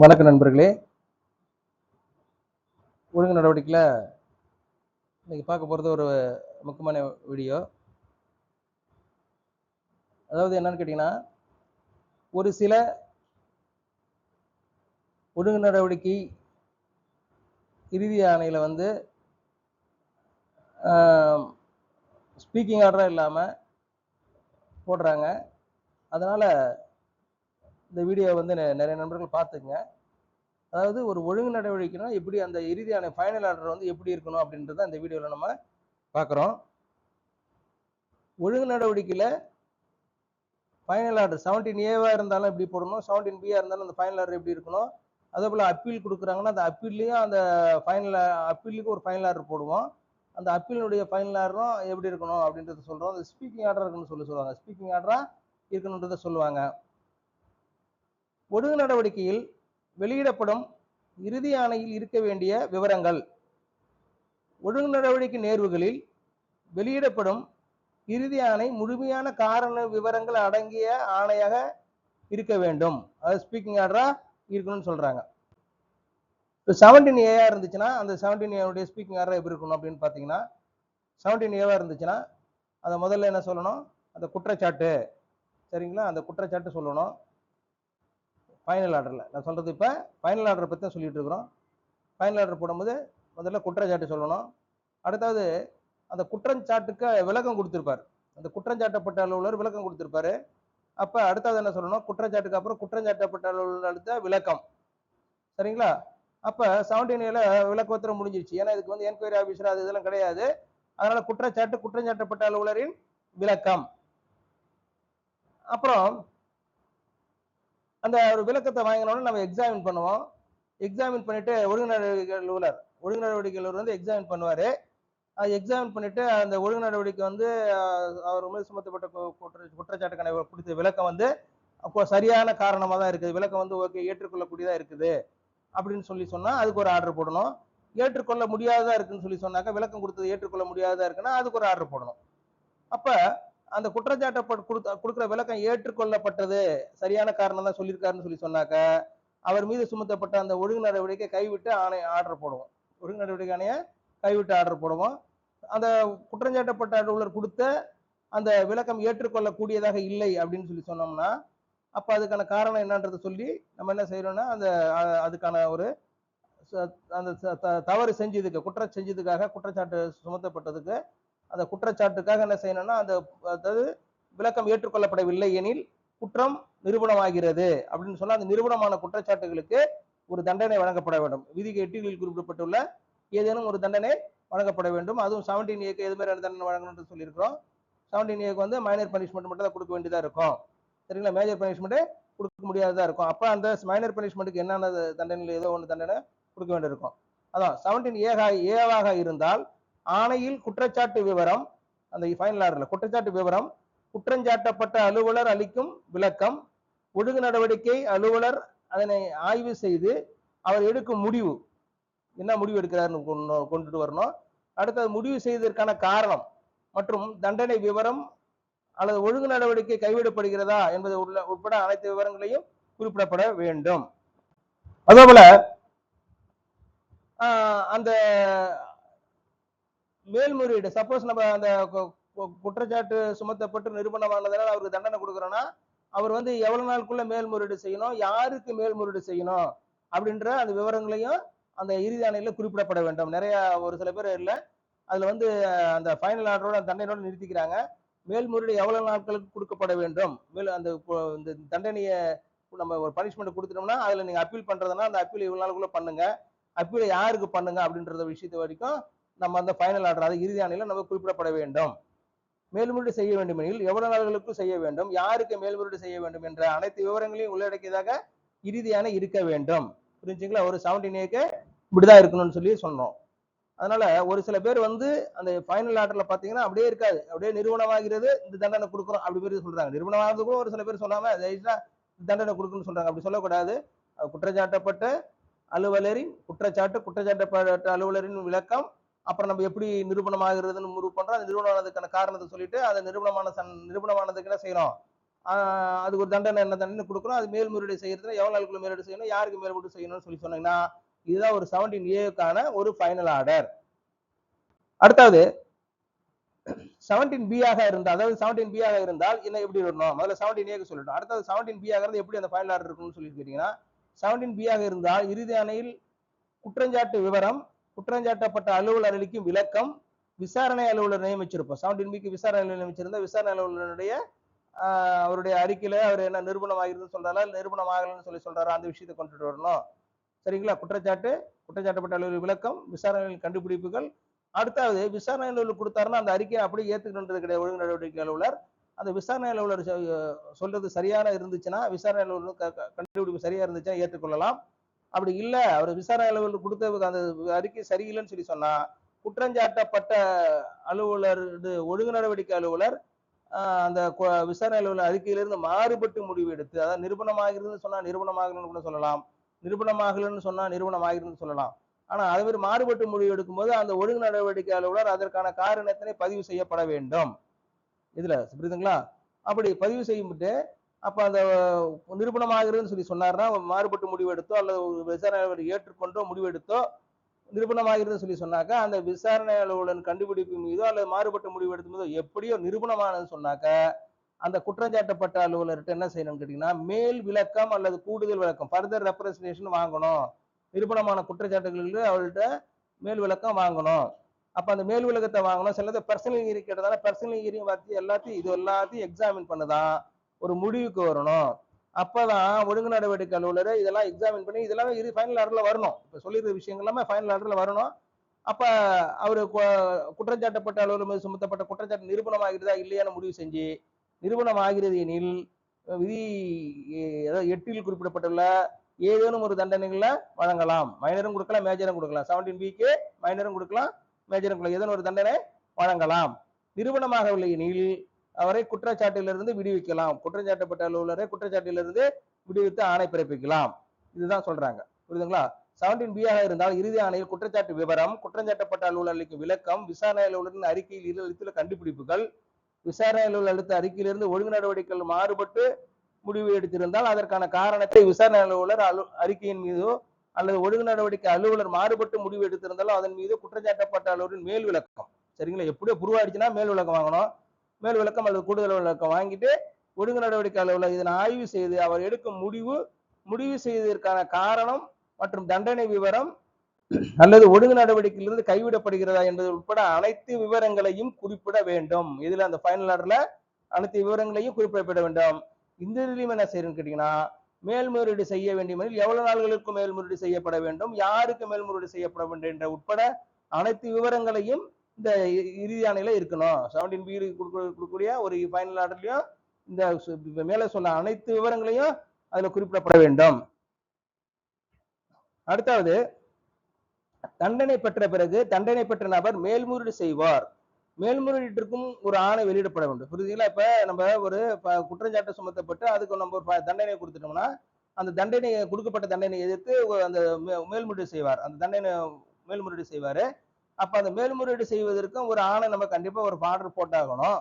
வணக்க நண்பர்களே. ஒழுங்கு நடவடிக்கையில் இன்னைக்கு பார்க்க போகிறது ஒரு முக்கியமான வீடியோ. அதாவது என்னன்னு கேட்டிங்கன்னா ஒரு சில ஒழுங்கு நடவடிக்கை இறுதி ஆணையில் வந்து ஸ்பீக்கிங் ஆர்டராக இல்லாமல் போடுறாங்க. அதனால் இந்த வீடியோ வந்து நிறைய நண்பர்கள் பார்த்துங்க அதாவது ஒரு ஒழுங்கு நடவடிக்கைனா எப்படி அந்த இறுதியான ஃபைனல் ஆர்டர் வந்து எப்படி இருக்கணும் அப்படின்றத அந்த வீடியோவில் நம்ம பார்க்குறோம். ஒழுங்கு நடவடிக்கையில் ஃபைனல் ஆர்டர் செவன்டீன் ஏவாக இருந்தாலும் எப்படி போடணும் செவன்டீன் பியாக இருந்தாலும் அந்த ஃபைனல் ஆர்டர் எப்படி இருக்கணும் அதே போல் அப்பீல் கொடுக்குறாங்கன்னா அந்த அப்பீல்லையும் அந்த ஃபைனல் அப்பீலுக்கு ஒரு ஃபைனல் ஆர்டர் போடுவோம். அந்த அப்பீலினுடைய ஃபைனல் ஆர்டரும் எப்படி இருக்கணும் அப்படின்றத சொல்கிறோம் அந்த ஸ்பீக்கிங் ஆர்டர் இருக்குன்னு சொல்லி சொல்லுவாங்க. ஸ்பீக்கிங் ஆர்டராக இருக்கணுன்றதை சொல்லுவாங்க. ஒழுங்கு நடவடிக்கையில் வெளியிடப்படும் இறுதி ஆணையில் இருக்க வேண்டிய விவரங்கள். ஒழுங்கு நடவடிக்கை நேர்வுகளில் வெளியிடப்படும் இறுதி ஆணை முழுமையான காரண விவரங்கள் அடங்கிய ஆணையாக இருக்க வேண்டும். அது ஸ்பீக்கிங் ஆர்டரா இருக்கணும்னு சொல்றாங்க. இப்போ செவன்டீன் ஏஆ இருந்துச்சுன்னா அந்த செவன்டீன் ஏனுடைய ஸ்பீக்கிங் ஆர்டர் எப்படி இருக்கணும் அப்படின்னு பார்த்தீங்கன்னா செவன்டீன் ஏவா இருந்துச்சுன்னா அதை முதல்ல என்ன சொல்லணும்? அந்த குற்றச்சாட்டு. சரிங்களா? அந்த குற்றச்சாட்டு சொல்லணும். ஃபைனல் ஆர்டரில் நான் சொல்கிறது இப்போ ஃபைனல் ஆர்டரை பற்றி தான் சொல்லிகிட்டு இருக்கிறோம். ஃபைனல் ஆர்டர் போடும்போது முதல்ல குற்றச்சாட்டு சொல்லணும். அடுத்தது அந்த குற்றச்சாட்டுக்கு விளக்கம் கொடுத்துருப்பார். அந்த குற்றஞ்சாட்டப்பட்ட அலுவலர் விளக்கம் கொடுத்துருப்பாரு. அப்போ அடுத்தது என்ன சொல்லணும்? குற்றச்சாட்டுக்கு அப்புறம் குற்றஞ்சாட்டப்பட்ட அலுவலர் அடுத்த விளக்கம். சரிங்களா? அப்போ செவன்டீன் ஏல விளக்கோத்திரம் முடிஞ்சிருச்சு. ஏன்னா இதுக்கு வந்து என்கொயரி ஆஃபீஸர் அது இதெல்லாம் கிடையாது. அதனால குற்றச்சாட்டு குற்றஞ்சாட்டப்பட்ட அலுவலரின் விளக்கம். அப்புறம் அந்த ஒரு விளக்கத்தை வாங்கினோடனே நம்ம எக்ஸாமின் பண்ணுவோம். எக்ஸாமின் பண்ணிட்டு ஒழுங்கு நடவடிக்கை அலுவலர் ஒழுங்கு நடவடிக்கை அலுவலர் வந்து எக்ஸாமின் பண்ணுவார். அது எக்ஸாமின் பண்ணிட்டு அந்த ஒழுங்கு நடவடிக்கை வந்து அவர் மீது சுமத்தப்பட்ட கு- குற்ற குற்றச்சாட்டுக்கான கொடுத்த விளக்கம் வந்து அப்போ சரியான காரணமாக தான் இருக்குது. விளக்கம் வந்து ஓகே ஏற்றுக்கொள்ளக்கூடியதாக இருக்குது அப்படின்னு சொல்லி சொன்னால் அதுக்கு ஒரு ஆர்டர் போடணும். ஏற்றுக்கொள்ள முடியாததாக இருக்குன்னு சொல்லி சொன்னாக்கா விளக்கம் கொடுத்தது ஏற்றுக்கொள்ள முடியாததாக இருக்குன்னா அதுக்கு ஒரு ஆர்டர் போடணும். அப்போ அந்த குற்றச்சாட்டப்பட்டு கொடுத்த கொடுக்குற விளக்கம் ஏற்றுக்கொள்ளப்பட்டது. சரியான காரணம் தான் சொல்லியிருக்காருன்னு சொல்லி சொன்னாக்க அவர் மீது சுமத்தப்பட்ட அந்த ஒழுங்கு நடவடிக்கை கைவிட்டு ஆணை ஆர்டர் போடுவோம். ஒழுங்கு நடவடிக்கை ஆணையை கைவிட்டு ஆர்டர் போடுவோம். அந்த குற்றஞ்சாட்டப்பட்ட அலுவலர் கொடுத்த அந்த விளக்கம் ஏற்றுக்கொள்ளக்கூடியதாக இல்லை அப்படின்னு சொல்லி சொன்னோம்னா அப்போ அதுக்கான காரணம் என்னன்றதை சொல்லி நம்ம என்ன செய்யறோம்னா அந்த அதுக்கான ஒரு ச- அந்த தவறு செஞ்சதுக்கு குற்றம் செஞ்சதுக்காக குற்றச்சாட்டு சுமத்தப்பட்டதுக்கு அந்த குற்றச்சாட்டுக்காக என்ன செய்யணும்னா அந்த அதாவது விளக்கம் ஏற்றுக்கொள்ளப்படவில்லை எனில் குற்றம் நிரூபணமாகிறது அப்படின்னு சொன்னால் அந்த நிரூபணமான குற்றச்சாட்டுகளுக்கு ஒரு தண்டனை வழங்கப்பட வேண்டும். விதிக்கு எட்டுகளில் குறிப்பிடப்பட்டுள்ள ஏதேனும் ஒரு தண்டனை வழங்கப்பட வேண்டும். அதுவும் செவன்டீன் ஏக்கு எது மாதிரியான தண்டனை வழங்கணும்னு சொல்லியிருக்கிறோம். செவன்டீன் ஏக்கு வந்து மைனர் பனிஷ்மெண்ட் மட்டும் தான் கொடுக்க வேண்டியதாக இருக்கும். சரிங்களா? மேஜர் பனிஷ்மெண்ட்டு கொடுக்க முடியாததா இருக்கும். அப்போ அந்த மைனர் பனிஷ்மெண்ட்டுக்கு என்னென்ன தண்டனையில் ஏதோ ஒன்று தண்டனை கொடுக்க வேண்டியிருக்கும். அதான் செவன்டீன் ஏகா ஏவாக இருந்தால் ஆணையில் குற்றச்சாட்டு விவரம் அந்த ஃபைனல் ஆர்டர்ல குற்றச்சாட்டு விவரம் குற்றஞ்சாட்டப்பட்ட அலுவலர் அளிக்கும் விளக்கம் ஒழுங்கு நடவடிக்கை அலுவலர் அதனை ஆய்வு செய்து அவர் எடுக்கும் முடிவு. என்ன முடிவு எடுக்கிறாருன்னு கொண்டுட்டு வரணும். அடுத்தது முடிவு செய்ததற்கான காரணம் மற்றும் தண்டனை விவரம் அல்லது ஒழுங்கு நடவடிக்கை கைவிடப்படுகிறதா என்பது உள்ள உட்பட அனைத்து விவரங்களையும் குறிப்பிடப்பட வேண்டும். அதேபோல ஆஹ் அந்த மேல்முறையீடு. சப்போஸ் நம்ம அந்த குற்றச்சாட்டு சுமத்தப்பட்டு நிரூபணமானதுனால அவருக்கு தண்டனை கொடுக்குறோன்னா அவர் வந்து எவ்வளவு நாளுக்குள்ள மேல்முறையீடு செய்யணும் யாருக்கு மேல்முறையீடு செய்யணும் அப்படின்ற அந்த விவரங்களையும் அந்த இறுதி ஆணையில குறிப்பிடப்பட வேண்டும். நிறைய ஒரு சில பேர் இல்லை. அதுல வந்து அந்த ஃபைனல் ஆர்டரோட தண்டனையோட நிறுத்திக்கிறாங்க. மேல்முறையீடு எவ்வளவு நாட்களுக்கு கொடுக்கப்பட வேண்டும்? மேல் அந்த இந்த தண்டனையை நம்ம ஒரு பனிஷ்மெண்ட் கொடுத்துட்டோம்னா அதுல நீங்க அப்பீல் பண்றதுன்னா அந்த அப்பீல் இவ்வளவு நாளுக்குள்ள பண்ணுங்க. அப்பீல் யாருக்கு பண்ணுங்க அப்படின்றத விஷயத்து வரைக்கும் நம்ம அந்த ஃபைனல் ஆர்டர் அது இறுதி ஆணையில் நம்ம குறிப்பிடப்பட வேண்டும். மேல்முறையீடு செய்ய வேண்டும் எனில் எவ்வளவு நாள்களுக்கு செய்ய வேண்டும் யாருக்கு மேல்முறையீடு செய்ய வேண்டும் என்ற அனைத்து விவரங்களையும் உள்ளடக்கியதாக இறுதியான இருக்க வேண்டும். புரிஞ்சுங்களா? ஒரு செவன்டீன் ஏக்கு இப்படிதான் இருக்கணும்னு சொல்லி சொன்னோம். அதனால ஒரு சில பேர் வந்து அந்த ஃபைனல் ஆர்டர்ல பாத்தீங்கன்னா அப்படியே இருக்காது. அப்படியே நிறுவனமாகிறது இந்த தண்டனை கொடுக்குறோம் அப்படி பேர் சொல்றாங்க. நிறுவனமாகிறதுக்கும் ஒரு சில பேர் சொல்லாம தண்டனை கொடுக்கணும்னு சொல்றாங்க. அப்படி சொல்லக்கூடாது. குற்றச்சாட்டப்பட்ட அலுவலரின் குற்றச்சாட்டு குற்றச்சாட்டப்பட்ட அலுவலரின் விளக்கம் அப்புறம் நம்ம எப்படி நிரூபணமாகிறதுன்னு முடிவு பண்றோம். அந்த நிரூபணமானதுக்கான காரணத்தை சொல்லிட்டு அந்த நிரூபணமான சன் நிரூபணமானதுக்கு என்ன அதுக்கு ஒரு தண்டனை என்ன தண்டனை கொடுக்குறோம். அது மேல்முறையீடு செய்யறதுல எவ்வளவு நாளுக்குள்ள மேலீடு செய்யணும்? யாருக்கு மேல்முறையீடு செய்யணும்னு சொல்லி சொன்னீங்கன்னா இதுதான் ஒரு செவன்டீன் ஏக்கான ஒரு ஃபைனல் ஆர்டர் அடுத்தது செவன்டீன் பி ஆக இருந்தால் அதாவது செவன்டீன் பி ஆக இருந்தால் என்ன எப்படி வரணும்? முதல்ல செவன்டீன் ஏக்கு சொல்லிட்டோம். அடுத்தது செவன்டீன் பி ஆகிறது எப்படி அந்த ஃபைனல் ஆர்டர் இருக்கும்னு சொல்லி கேட்டீங்கன்னா செவன்டீன் பி ஆக இருந்தால் இறுதி ஆணையில் குற்றஞ்சாட்டு விவரம் குற்றஞ்சாட்டப்பட்ட அலுவலர் அளிக்கும் விளக்கம் விசாரணை அலுவலர் நியமிச்சிருப்போம். செவன்டீன் பிக்கு விசாரணை அலுவலர் நியமிச்சிருந்தா விசாரணை அலுவலருடைய அவருடைய அறிக்கையில அவர் என்ன நிரூபணம் ஆகிருதுன்னு சொல்றாரா நிரூபணம் ஆகலைன்னு சொல்லி சொல்றாரா அந்த விஷயத்தை கொண்டுட்டு வரணும். சரிங்களா? குற்றச்சாட்டு குற்றச்சாட்டப்பட்ட அலுவலர் விளக்கம் விசாரணைகளின் கண்டுபிடிப்புகள். அடுத்தாவது விசாரணை அலுவலர் கொடுத்தாருன்னா அந்த அறிக்கையை அப்படியே ஏத்துக்கணுன்றது கிடையாது ஒழுங்கு நடவடிக்கை அலுவலர். அந்த விசாரணை அலுவலர் சொ- சொல்றது சரியான இருந்துச்சுன்னா விசாரணை அலுவலர் க- கண்டுபிடிப்பு சரியா இருந்துச்சுன்னா ஏற்றுக்கொள்ளலாம் அப்படி இல்ல. அவர் விசாரணை அலுவலர் கொடுத்த அந்த அறிக்கை சரியில்லைன்னு சொல்லி சொன்னா குற்றஞ்சாட்டப்பட்ட அலுவலர் இது ஒழுங்கு நடவடிக்கை அலுவலர் அந்த விசாரணை அலுவலர் அறிக்கையிலிருந்து மாறுபட்டு முடிவு எடுத்து அதாவது நிரூபணமாகிறதுன்னு சொன்னா நிரூபணமாகலன்னு கூட சொல்லலாம். நிரூபணமாகலன்னு சொன்னா நிரூபணமாகிறதுன்னு சொல்லலாம். ஆனா அதே மாதிரி மாறுபட்டு முடிவு எடுக்கும்போது அந்த ஒழுங்கு நடவடிக்கை அலுவலர் அதற்கான காரணத்தினை பதிவு செய்யப்பட வேண்டும். இதுல புரியுதுங்களா? அப்படி பதிவு செய்யும்போது அப்ப அந்த நிரூபணமாகிறதுன்னு சொல்லி சொன்னார்னா மாறுபட்டு முடிவு எடுத்தோ அல்லது விசாரணை ஏற்றுக்கொண்டோ முடிவு எடுத்தோ நிரூபணமாகிறதுன்னு சொல்லி சொன்னாக்கா அந்த விசாரணை அலுவலன் கண்டுபிடிப்பு மீதோ அல்லது மாறுபட்ட முடிவு எடுக்கும் எப்படியோ நிரூபணமானதுன்னு சொன்னாக்க அந்த குற்றஞ்சாட்டப்பட்ட அலுவலர்கிட்ட என்ன செய்யணும்னு கேட்டீங்கன்னா மேல் விளக்கம் அல்லது கூடுதல் விளக்கம் ஃபர்தர் ரெப்ரசன்டேஷன் வாங்கணும். நிரூபணமான குற்றச்சாட்டுகளில் அவள்கிட்ட மேல் விளக்கம் வாங்கணும். அப்போ அந்த மேல் விளக்கத்தை வாங்கணும். சிலது பர்சனல் ஹியரிங் கேட்டதால பர்சனல் ஹியரிங் பார்த்து எல்லாத்தையும் இது எல்லாத்தையும் எக்ஸாமின் பண்ணுதான். ஒரு முடிவுக்கு வரணும். அப்பதான் ஒழுங்கு நடவடிக்கை அலுவலர் இதெல்லாம் எக்ஸாமின் பண்ணி இதெல்லாமே இது ஃபைனல் ஆர்டரில் வரணும். இப்போ சொல்லியிருக்க விஷயங்கள் எல்லாமே ஃபைனல் ஆர்டரில் வரணும். அப்போ அவர் கு- அலுவலர் மீது சுமத்தப்பட்ட குற்றச்சாட்டு நிரூபணமாகிறதா இல்லையான்னு முடிவு செஞ்சு நிரூபணம் ஆகிறது எனில் விதி ஏதோ எட்டில் குறிப்பிடப்பட்டுள்ள ஏதேனும் ஒரு தண்டனைகளை வழங்கலாம். மைனரும் கொடுக்கலாம் மேஜரும் கொடுக்கலாம். செவன்டீன் பிக்கு மைனரும் கொடுக்கலாம் மேஜரும் கொடுக்கலாம். ஏதேனும் ஒரு தண்டனை வழங்கலாம். நிரூபணமாகவில்லை எனில் அவரை குற்றச்சாட்டிலிருந்து விடுவிக்கலாம். குற்றச்சாட்டப்பட்ட அலுவலரை குற்றச்சாட்டிலிருந்து விடுவித்து ஆணை பிறப்பிக்கலாம். இதுதான் சொல்றாங்க. புரியுதுங்களா? செவன்டீன் பியாக இருந்தால் இறுதி ஆணையில் குற்றச்சாட்டு விவரம் குற்றஞ்சாட்டப்பட்ட அலுவலர் அளிக்கும் விளக்கம் விசாரணை அலுவலரின் அறிக்கையில் அளித்துள்ள கண்டுபிடிப்புகள். விசாரணை அலுவலர் அளித்த அறிக்கையிலிருந்து ஒழுங்கு நடவடிக்கைகள் மாறுபட்டு முடிவு எடுத்திருந்தால் அதற்கான காரணத்தை விசாரணை அலுவலர் அலு அறிக்கையின் மீதோ அல்லது ஒழுங்கு நடவடிக்கை அலுவலர் மாறுபட்டு முடிவு எடுத்திருந்தாலும் அதன் மீது குற்றச்சாட்டப்பட்ட அலுவலரின் மேல் விளக்கம். சரிங்களா? எப்படியோ புருவாயிடுச்சுன்னா மேல் விளக்கம் வாங்கணும். மேல் விளக்கம் அல்லது கூடுதல் விளக்கம் வாங்கிட்டு ஒழுங்கு நடவடிக்கை அலுவலர் இதனை ஆய்வு செய்து அவர் எடுக்கும் முடிவு முடிவு செய்ததற்கான காரணம் மற்றும் தண்டனை விவரம் அல்லது ஒழுங்கு நடவடிக்கையிலிருந்து கைவிடப்படுகிறதா என்பது உட்பட அனைத்து விவரங்களையும் குறிப்பிட வேண்டும். இதுல அந்த ஃபைனல் ஆர்டர்ல அனைத்து விவரங்களையும் குறிப்பிடப்பட வேண்டும். இந்த இதுலயும் என்ன செய்யணும்னு கேட்டீங்கன்னா மேல்முறையீடு செய்ய வேண்டியமெனில் எவ்வளவு நாள்களுக்கு மேல்முறையீடு செய்யப்பட வேண்டும் யாருக்கு மேல்முறையீடு செய்யப்பட வேண்டும் என்ற உட்பட அனைத்து விவரங்களையும் இந்த இ- இறுதி ஆணையில இருக்கணும். செவன்டீன் பி கொடுக்கக்கூடிய ஒரு ஃபைனல் ஆர்டர்லையும் இந்த மேலே மேல சொன்ன அனைத்து விவரங்களையும் அதுல குறிப்பிடப்பட வேண்டும். அடுத்தாவது தண்டனை பெற்ற பிறகு தண்டனை பெற்ற நபர் மேல்முறையீடு செய்வார். மேல்முறையீட்டிற்கும் ஒரு ஆணை வெளியிடப்பட வேண்டும். புரியுதுங்களா? இப்ப நம்ம ஒரு குற்றஞ்சாட்டு குற்றச்சாட்டு சுமத்தப்பட்டு அதுக்கு நம்ம ஒரு தண்டனை கொடுத்துட்டோம்னா அந்த தண்டனை கொடுக்கப்பட்ட தண்டனை எதிர்த்து அந்த மேல்முறையீடு செய்வார். அந்த தண்டனை மேல்முறையீடு செய்வாரு. அப்ப அந்த மேல்முறையீடு செய்வதற்கும் ஒரு ஆணை நம்ம கண்டிப்பா ஒரு ஆர்டர் போட்டாகணும்.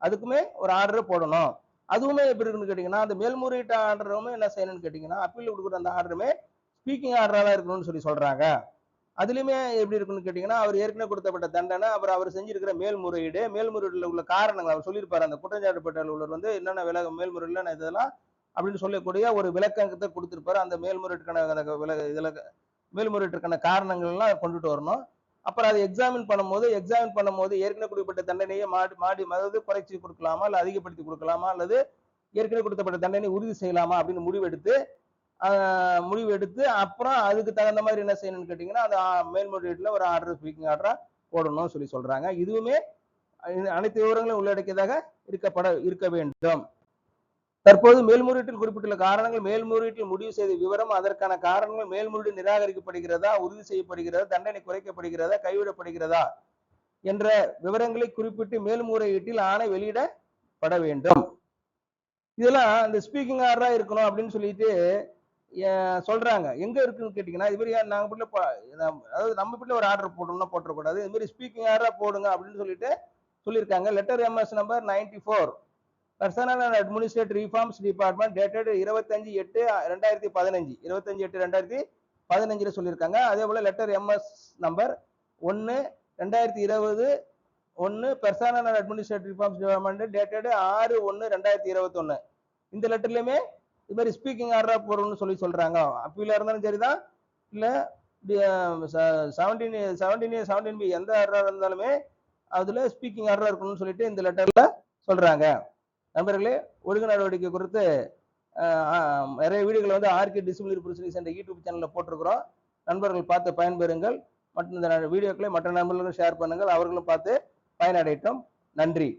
அதுக்குமே ஒரு ஆர்டர் போடணும். அதுவுமே எப்படி இருக்குன்னு கேட்டிங்கன்னா அந்த மேல்முறையீட்டு ஆர்டருமே என்ன செய்யணும்னு கேட்டீங்கன்னா அப்பீல் கொடுக்குற அந்த ஆர்டருமே ஸ்பீக்கிங் ஆர்டராக தான் இருக்கணும்னு சொல்லி சொல்றாங்க. அதுலேயுமே எப்படி இருக்குன்னு கேட்டீங்கன்னா அவர் ஏற்கனவே கொடுத்தப்பட்ட தண்டனை அப்புறம் அவர் செஞ்சிருக்கிற மேல்முறையீடு மேல்முறையீடுல உள்ள காரணங்கள் அவர் சொல்லியிருப்பார் அந்த குற்றஞ்சாட்டுப்பட்ட உள்ளவர் வந்து என்னென்ன வில மேல்முறையீடுல நான் இதெல்லாம் அப்படின்னு சொல்லக்கூடிய ஒரு விளக்கத்தை கொடுத்திருப்பாரு. அந்த மேல்முறையீட்டுக்கான அந்த வில இதில் மேல்முறையீட்டுக்கான காரணங்கள்லாம் கொண்டுட்டு வரணும். அப்புறம் அதை எக்ஸாமின் பண்ணும்போது எக்ஸாமின் பண்ணும்போது ஏற்கனவே கொடுக்கப்பட்ட தண்டனையை மாடி மாடி அதாவது குறைச்சி கொடுக்கலாமா அல்ல அதிகப்படுத்தி கொடுக்கலாமா அல்லது ஏற்கனவே கொடுக்கப்பட்ட தண்டனை உறுதி செய்யலாமா அப்படின்னு முடிவெடுத்து முடிவு எடுத்து அப்புறம் அதுக்கு தகுந்த மாதிரி என்ன செய்யணும்னு கேட்டிங்கன்னா அந்த மேல்முறையீட்டில் ஒரு ஆர்டர் ஸ்பீக்கிங் ஆர்டராக போடணும்னு சொல்லி சொல்கிறாங்க இதுவுமே அனைத்து விவரங்களும் உள்ளடக்கியதாக இருக்கப்பட இருக்க வேண்டும். தற்போது மேல்முறையீட்டில் குறிப்பிட்டுள்ள காரணங்கள் மேல்முறையீட்டில் முடிவு செய்த விவரம் அதற்கான காரணங்கள் மேல்முறையீடு நிராகரிக்கப்படுகிறதா உறுதி செய்யப்படுகிறதா தண்டனை குறைக்கப்படுகிறதா கைவிடப்படுகிறதா என்ற விவரங்களை குறிப்பிட்டு மேல்முறையீட்டில் ஆணை வெளியிடப்பட வேண்டும். இதெல்லாம் இந்த ஸ்பீக்கிங் ஆர்டரா இருக்கணும் அப்படின்னு சொல்லிட்டு சொல்றாங்க. எங்க இருக்குன்னு கேட்டீங்கன்னா இது மாதிரி நாங்க வீட்டுல அதாவது நம்ம வீட்டுல ஒரு ஆர்டர் போடணும்னா போட்டுறக்கூடாது இது மாதிரி ஸ்பீக்கிங் ஆர்டரா போடுங்க அப்படின்னு சொல்லிட்டு சொல்லியிருக்காங்க. Letter MS number ninety four personal and administrate reforms department dated இருபத்தஞ்சு எட்டு ரெண்டாயிரத்தி பதினஞ்சு. இருபத்தஞ்சு எட்டு ரெண்டாயிரத்தி பதினஞ்சில் சொல்லியிருக்காங்க. அதே போல் லெட்டர் எம்எஸ் நம்பர் ஒன்று ரெண்டாயிரத்தி இருபது ஒன்று personal and administrate reforms department dated ஆறு ஒன்று ரெண்டாயிரத்தி இருபத்தொன்னு. இந்த லெட்டர்லையுமே இது மாதிரி ஸ்பீக்கிங் ஆர்டராக போடணும்னு சொல்லி சொல்கிறாங்க அப்பீலா இருந்தாலும் சரிதான். இல்லை செவன்டீன் செவன்டீன் செவன்டீன் பி எந்த ஆர்டராக இருந்தாலுமே அதில் ஸ்பீக்கிங் ஆர்டராக இருக்கணும்னு சொல்லிட்டு இந்த லெட்டரில் சொல்கிறாங்க நண்பர்களே ஒழுங்கு நடவடிக்கை குறித்து நிறைய வீடியோக்களை வந்து ஆர்கே டிசிப்ளினரி ப்ரொசீடிங்ஸ் என்ற யூடியூப் சேனலில் போட்டிருக்கிறோம். நண்பர்கள் பார்த்து பயன்பெறுங்கள். மற்றும் இந்த வீடியோக்களை மற்ற நண்பர்களுக்கும் ஷேர் பண்ணுங்கள். அவர்களும் பார்த்து பயனடையட்டும். நன்றி.